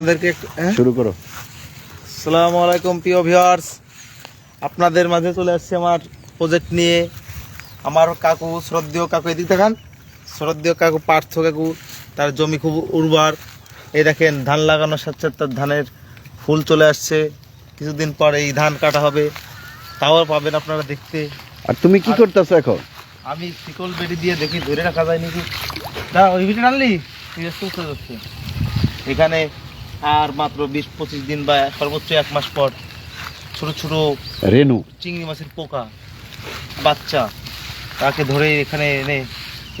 আপনাদেরকে একটু- হ্যাঁ? শুরু করো। আসসালামু আলাইকুম প্রিয় ভিউয়ার্স আপনাদের মাঝে চলে আসছে আমার প্রজেক্ট নিয়ে। আমার কাকু শ্রদ্ধেয় কাকু এদিক দেখান। শ্রদ্ধেয় কাকু পার্থ কাকু তার জমি খুব উর্বর। এই দেখেন ধান লাগানোর সাথে সাথে তার ধানের ফুল চলে আসছে। কিছুদিন পর এই ধান কাটা হবে। তাও পাবেন আপনারা দেখতে। আর তুমি কি করতেছো এখন? আমি শিকল বেড়ি দিয়ে দেখি ধরে রাখা যায় নাকি? না ওই ভিডিও যাচ্ছে। এখানে আর মাত্র বিশ পঁচিশ দিন বা সর্বোচ্চ এক মাস পর ছোট ছোট রেনু। চিংড়ি মাছের পোকা বাচ্চা তাকে ধরে এখানে এনে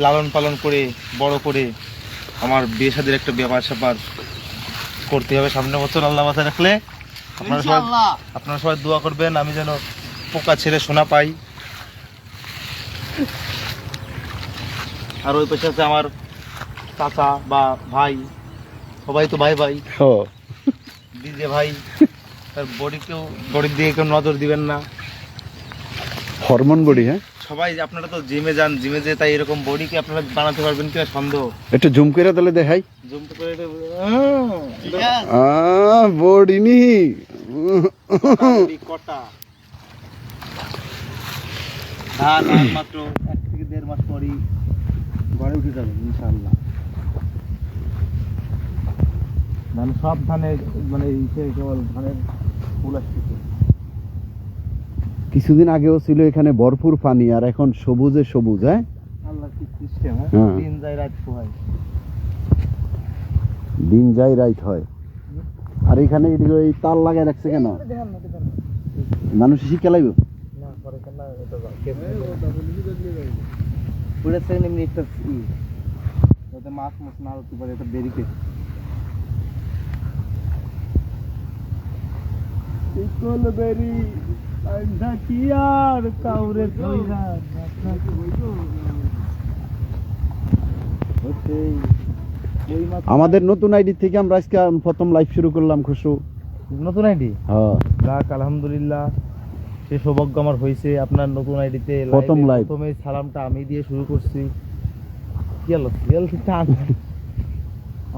লালন পালন করে বড় করে আমার বিয়ে সাদের একটা ব্যাপার স্যাপার করতে হবে সামনের বছর আল্লাহ মাথায় রাখলে। আপনারা সবাই আপনারা সবাই দোয়া করবেন আমি যেন পোকা ছেড়ে সোনা পাই। আর ওই পাশে আছে আমার চাচা বা ভাই। সবাই তো ভাই ভাই। ও। ডিজে ভাই তার বডিকেও বডির দিকে কেউ নজর দিবেন না। হরমোন বডি হ্যাঁ? সবাই আপনারা তো জিমে যান জিমে যে তাই এরকম বডিকে আপনারা বানাতে পারবেন কিনা সন্দেহ? একটু জুম করে তাহলে দেখাই। জুম করে বডি নি। বডি কটা? ধান মাত্র। এক থেকে দেড় মাস পরই ঘরে উঠে যাবে ইনশাআল্লাহ। ধান সব ধানে মানে ইসে কেবল ধানের ফুল আসতেছে। কিছুদিন আগেও ছিল এখানে ভরপুর পানি আর এখন সবুজে সবুজ হ্যাঁ? হ্যাঁ। হ্যাঁ। দিন যায় রাত পোহায় দিন যাই রাইট হয়। আর এখানে ওই তার লাগাই রাখছে কেন? মানুষ শিখে লাগবে মাছ মাছ না হতে পারে এটা দেরিকে ইকল বেরি আন্ডা কি আর কাউরে মাছ আমাদের নতুন আইডি থেকে আমরা আজকে প্রথম লাইভ শুরু করলাম খুশু। নতুন আইডি? হ্যাঁ। যাক আলহামদুলিল্লাহ। সে সৌভাগ্য আমার হয়েছে আপনার নতুন আইডিতে প্রথম live। প্রথমে সালামটা আমি দিয়ে শুরু করছি। কি হলো? রিয়েল টান।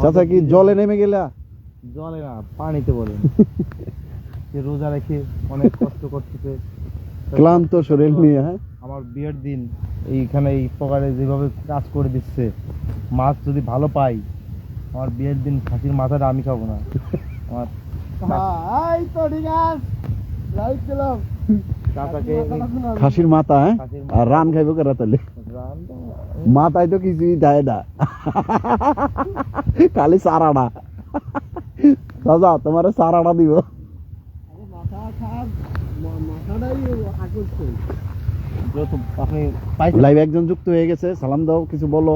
চাচা কি জলে নেমে গেলা? জলে না পানিতে বলেন। সে রোজা রেখে অনেক কষ্ট করতেছে। ক্লান্ত শরীর নিয়ে হ্যাঁ? আমার বিয়ের দিন এইখানে এই প্রকারে যেভাবে কাজ করে দিচ্ছে মাছ যদি ভালো পাই আমার বিয়ের দিন খাসির মাথাটা আমি খাব না। আমার চাচাকে খাসির মাথা হ্যাঁ? আর রান খাইবো কেরা তাহলে? মাথায় তো কিছুই দেয় না। খালি সারাটা দাদা তোমার সারাটা দিব। লাইভ একজন যুক্ত হয়ে গেছে। সালাম দাও কিছু বলো।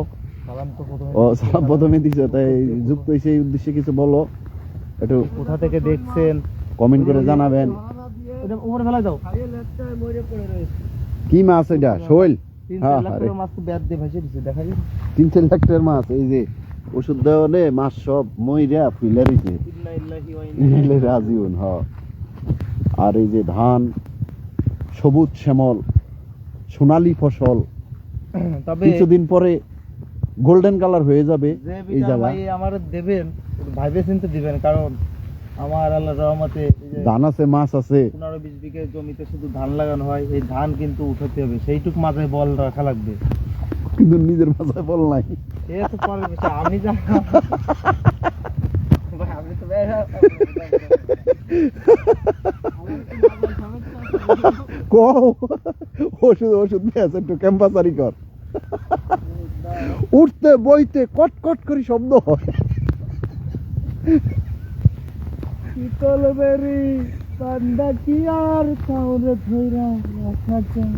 সালাম তো প্রথমে ও সালাম প্রথমে দিছো তাই যুক্ত হয়েছে এই উদ্দেশ্যে কিছু বলো। একটু কোথা থেকে দেখছেন? কমেন্ট করে জানাবেন। উপরে ফেলাই দাও। কি মাছ এটা? শৈল? তিন চার লাখ টাকার মাছ এই যে ওষুধ দেওয়ানে মাছ সব মইরা রয়েছে রাজিউন। আর এই যে ধান সবুজ শ্যামল সোনালী ফসল তবে কিছুদিন পরে গোল্ডেন কালার হয়ে যাবে এই জায়গা। ভাই আমার দেবেন ভাইবে চিনতে দিবেন কারণ আমার আল্লাহ রহমতে ধান আছে মাছ আছে। পনেরো বিশ বিঘে জমিতে শুধু ধান লাগানো হয় এই ধান কিন্তু উঠাতে হবে সেইটুক মাথায় বল রাখা লাগবে। কিন্তু নিজের মাথায় বল নাই। এ তো পরের আমি যা বেড়া- কও ওষুধ ওষুধ পেয়েছে একটু ক্যাম্পাসারি কর। উঠতে বইতে কট কট করে শব্দ হয়। শীতল বেরি পান্ডা কি আর কাউরে ধইরা রাখা যায়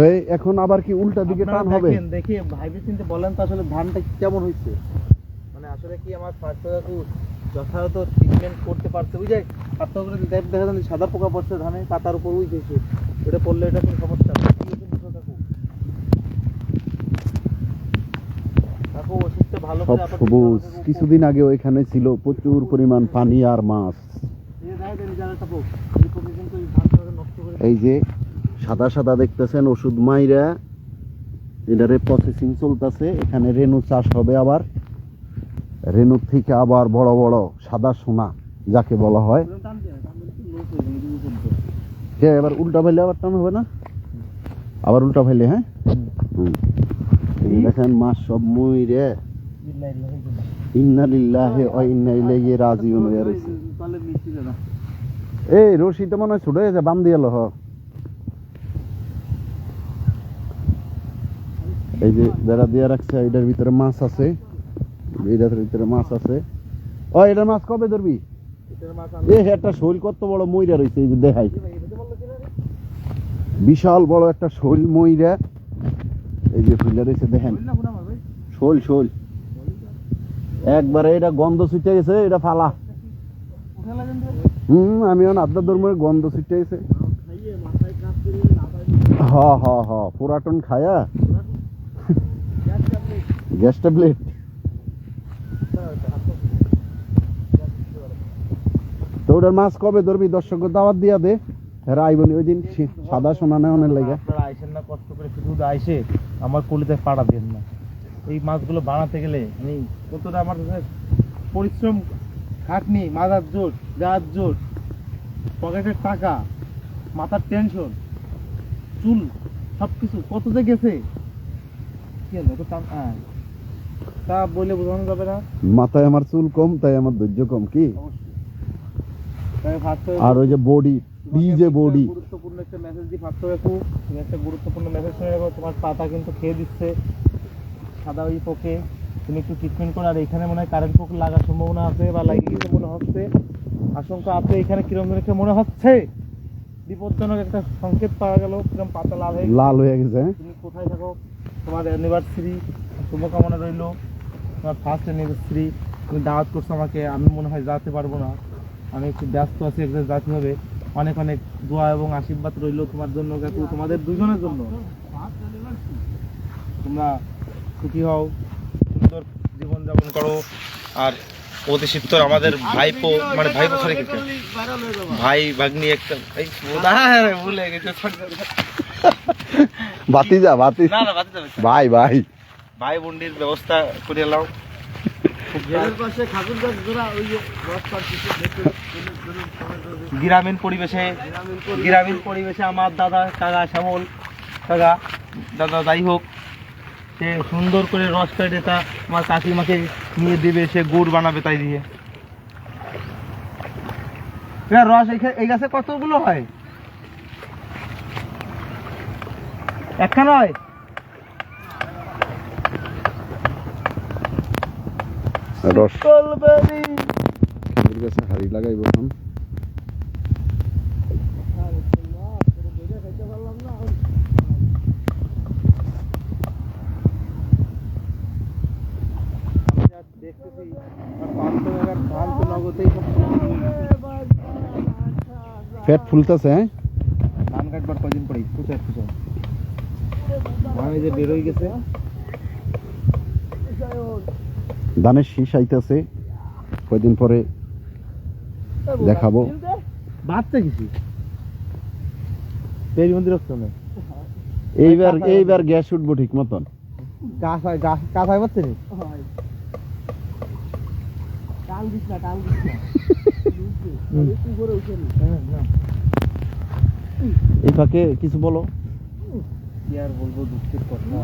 তো এখন আবার কি উল্টা দিকে টান হবে? দেখেন, দেখে ভাইবে চিনতে বলেন তো আসলে ধানটা কেমন হয়েছে? মানে আসলে কি আমার কাকু যথাযথ ট্রিটমেন্ট করতে পারছে? বুঝে দেখ যাচ্ছে সাদা পোকা পড়ছে ধানে পাতার উপর উঠেছে ওটা পড়লে এটা কোনো সমস্যা সব সবুজ। কিছুদিন আগে ওইখানে ছিল প্রচুর পরিমাণ পানি আর মাছ। এই যে সাদা সাদা দেখতেছেন ওষুধ মাইরা। এটারে প্রসেসিং চলতেছে। এখানে রেনু চাষ হবে আবার। রেনুর থেকে আবার বড় বড় সাদা সোনা, যাকে বলা হয়। কে, এবার উল্টা ফাইলে আবার টান হবে না? আবার উল্টা ফাইলে হ্যাঁ। দেখেন, মাছ সব ময়ূরে ইন্না লিল্লাহি ওয়া ইন্না ইলাইহি রাজিউন। রয়েছে এই রশিটা মনে হয় ছোট হয়েছে বাম দিয়ে হ। এই যে যারা দিয়ে রাখছে এটার ভিতরে মাছ আছে। এটার ভিতরে মাছ আছে। ও এটার মাছ কবে ধরবি? এ একটা শৈল কত বড় ময়রা রয়েছে এই যে দেখাই। বিশাল বড় একটা শৈল ময়রা। এই যে ফুলে রয়েছে দেখেন। শোল শোল একবারে এটা গন্ধ ছুটে গেছে এটা ফালা। হুম আমি এখন আড্ডা ধর্মের গন্ধ ছুটে গেছে। হ হ হ পুরাটন খায়া। Gas tablet? তো ওটার মাছ কবে ধরবি? দর্শক দাওয়াত দিয়া দে। হেরা আইবনি ওই দিন সাদা সোনা নেওয়ানের লাগে। আপনারা আইসেন না, কষ্ট করে শুধু আইসে আমার কলিতে পাড়া দেন না। এই মাছগুলো বানাতে গেলে আমি কতটা আমার পরিশ্রম খাটনি, মাথার জোর গাছ জোর, পকেটের টাকা, মাথার টেনশন চুল সব কিছু কত যে গেছে। কি হলো তো হ্যাঁ। তা বলে বোঝানো যাবে না? মাথায় আমার চুল কম তাই আমার ধৈর্য কম কি? হবে- আর ওই যে বডি ডিজে বডি। গুরুত্বপূর্ণ একটা মেসেজ দিয়ে ভাবতে রাখো তুমি একটা গুরুত্বপূর্ণ মেসেজ শুনে রাখো তোমার পাতা কিন্তু খেয়ে দিচ্ছে সাদা ওই পোকে। তুমি একটু ট্রিটমেন্ট করো আর এখানে মনে হয় কারেন্ট পোক লাগার সম্ভাবনা আছে বা লাগিয়ে গেছে মনে হচ্ছে। আশঙ্কা আছে এখানে কিরম একটা মনে হচ্ছে? বিপজ্জনক একটা সংকেত পাওয়া গেল কিরম পাতা লাল হয়ে লাল হয়ে গেছে হ্যাঁ? তুমি কোথায় থাকো? তোমার অ্যানিভার্সারি শুভকামনা রইল। তোমার ফার্স্ট অ্যানিভার্সারি তুমি দাওয়াত করছ আমাকে আমি মনে হয় যাতে পারব না। আমি একটু ব্যস্ত আছি একজন যেতে হবে। অনেক অনেক দোয়া এবং আশীর্বাদ রইল তোমার জন্য কাকু তোমাদের দুজনের জন্য। তোমরা সুখী হও সুন্দর জীবনযাপন করো। আর অতি শীতর আমাদের ভাইপো মানে ভাইপো সরি ভাই ভাগ্নি একটা ভুলে গেছে বাতি যা বাতি ভাই ভাই। ভাই বোনটির ব্যবস্থা করে এলাম গ্রামীণ পরিবেশে গ্রামীণ পরিবেশে। আমার দাদা কাকা শ্যামল কাকা দাদা যাই হোক সে সুন্দর করে রস কেটে তা আমার কাকিমাকে নিয়ে দেবে সে গুড় বানাবে তাই দিয়ে। রস এই গাছে কতগুলো হয়? একখানা হয় রস কলবেরি খেজুর গাছে হাড়ি লাগাইব এখন পেট ফুলতেছে হ্যাঁ ধান কাটবার কদিন পরে পুষে পুষে ধান এই যে বেরোই গেছে ধানের শীষ আইতেছে কয়দিন পরে দেখাবো। কিছু না? এইবার এইবার গ্যাস উঠবো ঠিক মতন। গাছ হয় গাছ গাছ হয় পাচ্ছে নি। এই ফাঁকে কিছু বলো। কি আর বলব দুঃখের কথা।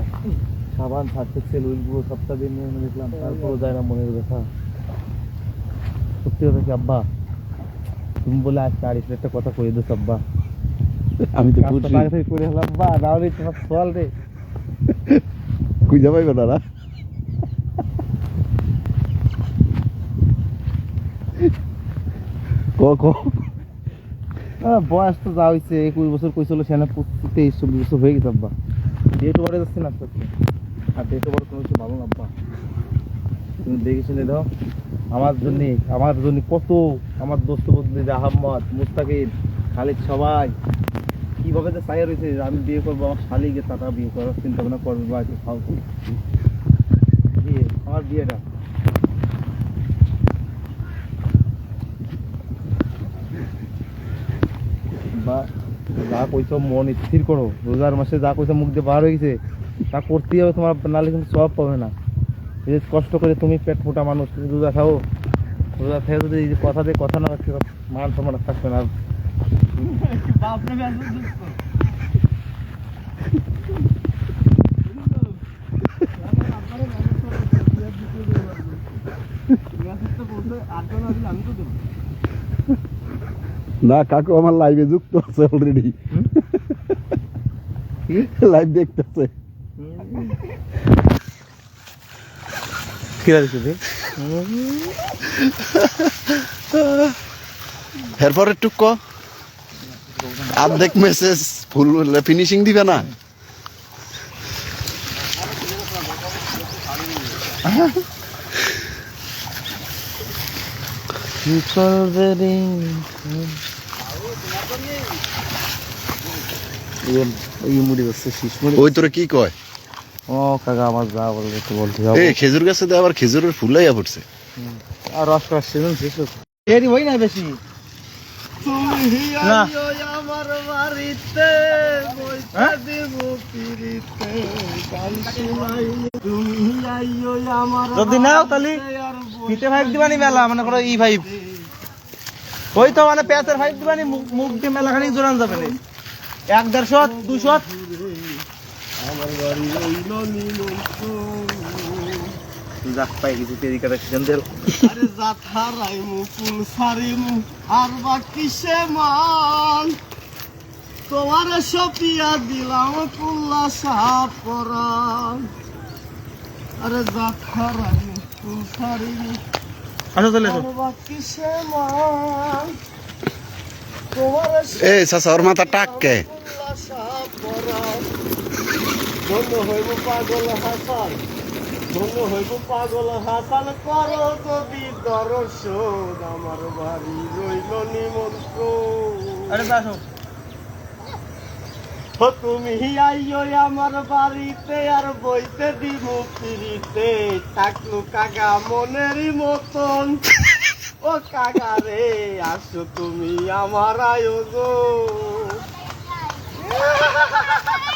সাবান সার্ফের সেল ওইগুলো সপ্তাহ দিন নিয়ে দেখলাম। তারপরও যায় না মনের ব্যথা। সত্যি কথা কি আব্বা? তুমি বলে আজকে আড়িস একটা কথা কয়ে দিস আব্বা। আমি তো বুঝছি করে হলাম বা না হলে তোমার সোয়াল রে। খুঁজে পাইবে না না। ক ক? আহ, বয়স তো যা হয়েছে একুশ বছর কইছিল সেখানে তেইশ চব্বিশ বছর হয়ে গেছে আব্বা। ডেট ওভারে যাচ্ছে না আস্তে আস্তে আর ডেট ওভার কোনো কিছু ভালো না তুমি দেখে শুনে দাও। আমার জন্য আমার জন্য কত আমার দোস্ত বদলি আহম্মদ মুস্তাকিম খালিদ সবাই। কীভাবে যে চাই রয়েছে যে আমি বিয়ে করব, আমার শালিকে টাকা বিয়ে করার চিন্তা ভাবনা করবে, বা খাও। বিয়ে, আমার বিয়েটা। বা, যা কইছো মন স্থির করো। রোজার মাসে যা কইছো মুখ দিয়ে বার হয়ে গেছে তা করতেই হবে তোমার নাহলে কিন্তু সব পাবে না। এই যে কষ্ট করে তুমি পেট মোটা মানুষ তুমি রোজা খাও। রোজা খেয়ে যদি এই কথা দিয়ে কথা না রাখতে মান সম্মান থাকবে না। না কাকু আমার লাইভে যুক্ত আছে অলরেডি লাইভ দেখতেছে। কি লাগছে রে? এরপরে টুক আর্ধেক মেসেজ ফুল ফিনিশিং দিবে না। ওই তোরে কি কয়? ও কাকা আমার যা বলবে তো বলতে এ হবে খেজুর গাছে দিয়ে আবার খেজুরের ফুলাইয়া পড়ছে। আর রস করার সিজন শেষ হই না বেশি। না। আমার বাড়িতে হ্যাঁ? দেব পিড়িতে গান শুনাই তুমি আইও আমার যদি নাও তাহলে ফিতে ফাইভ দিবানি মেলা মনে করো ই ফাইভ ওই তো মানে পেঁচের ফাইভ দিবানি মুখ- মুখ দিয়ে মেলা খানিক জোরান যাবে এক দেড়শো দুশো আমার বাড়ি রইল নিমন্ত্রণ যাক পাই কিছু তেরি কাটা সিজন দিল আরে জাথারাই মুকুল সারিমু আর বা কিসে মান তোমার সপিয়া দিলাম কুল্লা সাপ পরান আরে জাথারাই মুকুল সারিমু আসো চলে আর মান তোমার এ ওর মাথা টাক কে? কুল্লা সাপ পরান ধন্য হইব পাগল হাসান। ধন্য হইব পাগল হাসান করো যদি দর্শন আমার বাড়ি রইল নিমন্ত্রণ। তুমি আইও আমার বাড়িতে আর বইতে দিব পিড়িতে থাকল কাকা মনেরই মতন। ও কাকা রে আসো তুমি আমার আয়োজন।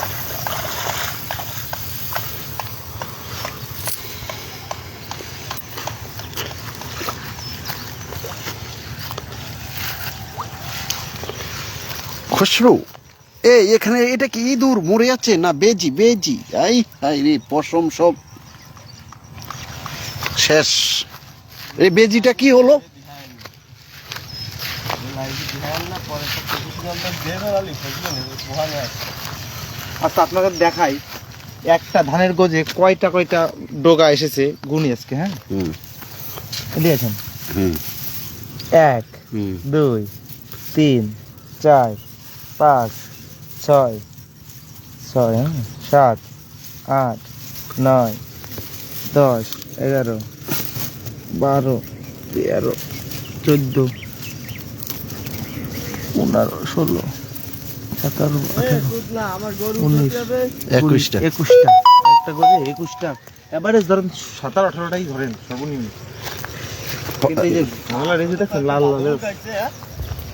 খসরু। এ এখানে এটা কি ইঁদুর মরে যাচ্ছে? না বেজি বেজি। আই হাই রে পশম সব। শেষ। এই বেজিটা কি হলো? আচ্ছা আপনাকে দেখাই। একটা ধানের গজে কয়টা কয়টা ডোগা এসেছে? গুনি আজকে হ্যাঁ? হুম। দিয়েছেন? হুম। এক দুই তিন চার পাঁচ ছয় ছয় হ্যাঁ? সাত আট নয় দশ এগারো বারো তেরো চোদ্দ পনেরো ষোলো সতেরো আঠারো না উনিশ। একুশটা। একুশটা। একটা করে একুশটা। এভারেজ ধরেন সতেরো আঠারোটাই ধরেন সর্বনিম্ন।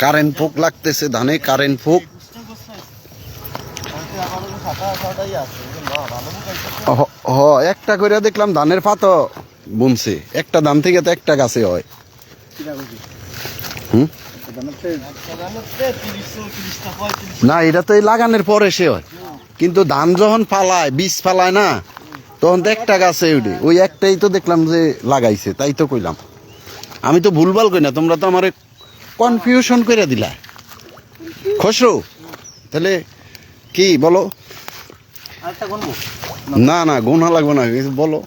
কারেন্ট ফোক লাগতেছে ধানে কারেন্ট ফোক। হ- হ একটা করে দেখলাম ধানের পাতা বুনছে। একটা ধান থেকে তো একটা গাছে হয়। হুম? না এটা তো এই লাগানোর পরে সে হয়। কিন্তু ধান যখন ফালায় বীজ ফালায় না তখন তো একটা গাছে উঠে। ওই একটাই তো দেখলাম যে লাগাইছে তাই তো কইলাম। আমি তো ভুলভাল কই না তোমরা তো আমার কনফিউশন করে দিলা। খসরু তাহলে কি বলো? না না গোনা লাগবে না কিছু বলো।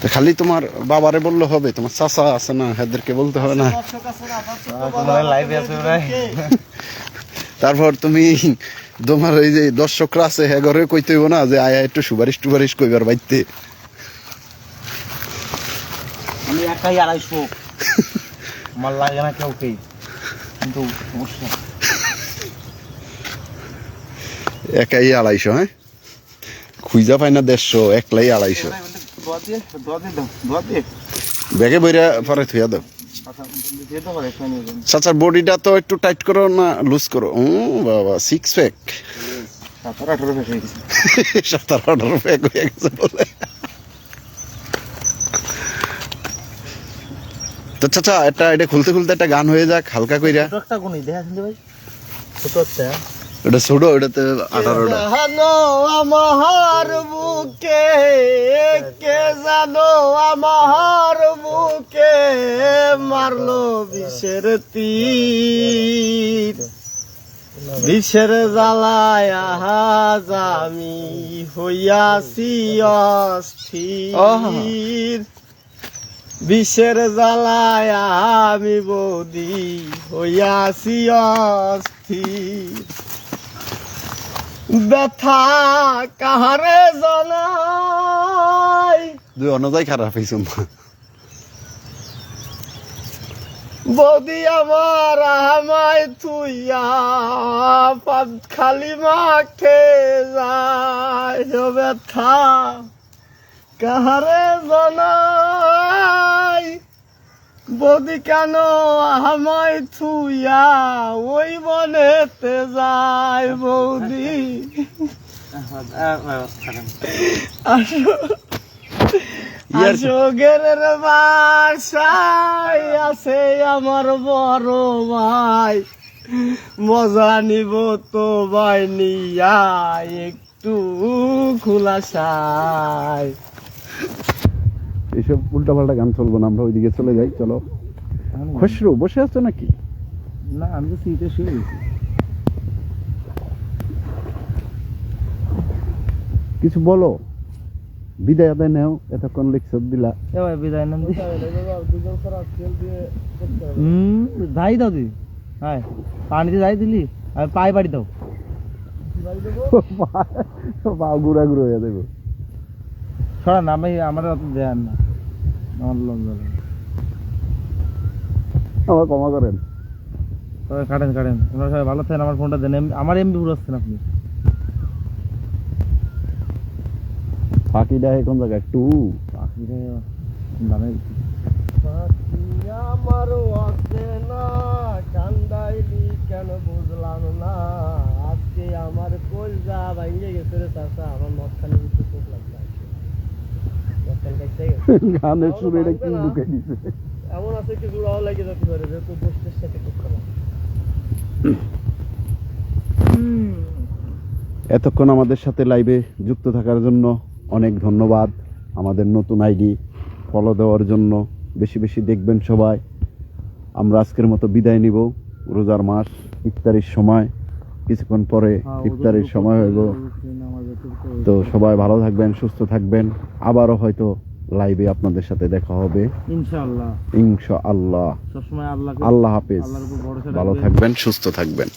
তো খালি তোমার বাবারে বললে হবে তোমার চাচা আছে না এদেরকে বলতে হবে না। তারপর তুমি তোমার এই যে দর্শকরা আছে হ্যাঁ ঘরে কইতে হইব না যে আয়া একটু সুপারিশ টুপারিশ কইবার বাইতে। আমি একাই আড়াইশো। আমার লাগে না কেউ কিন্তু সমস্যা একাই আড়াইশো হ্যাঁ? খুঁজা পাই না দেড়শো, একলাই আড়াইশো। ব্যাগে বইরা পরে থুয়া দাও। চাচার বডিটা তো একটু টাইট করো না লুজ করো? ও বাবা সিক্স প্যাক সতেরো আঠারো প্যাক হয়ে গেছে বলে। তো চাচা, এটা এটা খুলতে খুলতে একটা গান হয়ে যাক, হালকা কইরা। একটা গুণই দেখা শুনতে ভাই? ছোট একটা ওটা ছোট ওটাতে আঠারোটা। আমার বুকে, কে জানো আমার বুকে মারলো বিষের তীর। বিষের জ্বালায় আহাজ আমি হইয়াছি অস্থির। বিষের জ্বালায় আমি বৌদি হইয়াছি অস্থির। ব্যথা কাহারে জানাই? দুই অনুযায়ী খারাপ হয়েছে বৌদি আমার আমায় তুইয়া পাত খালি মাঠে যায়। ব্যথা কাহারে জানাই? বৌদি কেন আমায় থুইয়া ওই বনেতে যায় বৌদি? আছে আমার বড় ভাই। মজা নিব তো ভাই নিয়া একটু খুলাসায়। এইসব উল্টা পাল্টা গান চলবো না আমরা ওইদিকে চলে যাই চলো। খসরু বসে আছো নাকি? না আমি তো সিটে শুয়ে গেছি কিছু বলো। বিদায় আদায় নেও এতক্ষণ লেকচার দিলা। এ ভাই বিদায় নাম দি হুম যাই দাও দি। হ্যাঁ পানিতে যাই দিলি আর পায়ে বাড়ি দাও। পা ঘুরা ঘুরা হয়ে যাবে। ছড়া না আমি আমার অত দেয়ার না। আমার লজ্জা আমার ক্ষমা করেন। তবে কাটেন কাটেন। আপনারা সবাই ভালো থাকেন আমার ফোনটা দেন। আমার এমবি পুরো আসছেন আপনি। ফাঁকিটা কোন জায়গায়? টু। পাখিটা দামে আমার আছে না কান্দাইলি কেন বুঝলাম না? আজকে আমার কলজা ভাঙে গেছে রে চাষা আমার মদখানি কিন্তু চোখ লাগছে মদখান খাইতে গেছে গানের সুরে এটা কি ঢুকে দিছে। এমন আছে কি জোড়াও লাগে যেতে পারে যেহেতু বসতে সাথে করতে না এতক্ষণ আমাদের সাথে লাইভে যুক্ত থাকার জন্য অনেক ধন্যবাদ। আমাদের নতুন আইডি ফলো দেওয়ার জন্য। বেশি বেশি দেখবেন সবাই। আমরা আজকের মতো বিদায় নিব। রোজার মাস ইফতারির সময়। কিছুক্ষণ পরে ইফতারির সময় হইব। তো সবাই ভালো থাকবেন সুস্থ থাকবেন। আবারও হয়তো লাইভে আপনাদের সাথে দেখা হবে। ইনশাআল্লাহ। ইনশাআল্লাহ। সবসময় আল্লাহ আল্লাহ হাফেজ। ভালো থাকবেন সুস্থ থাকবেন।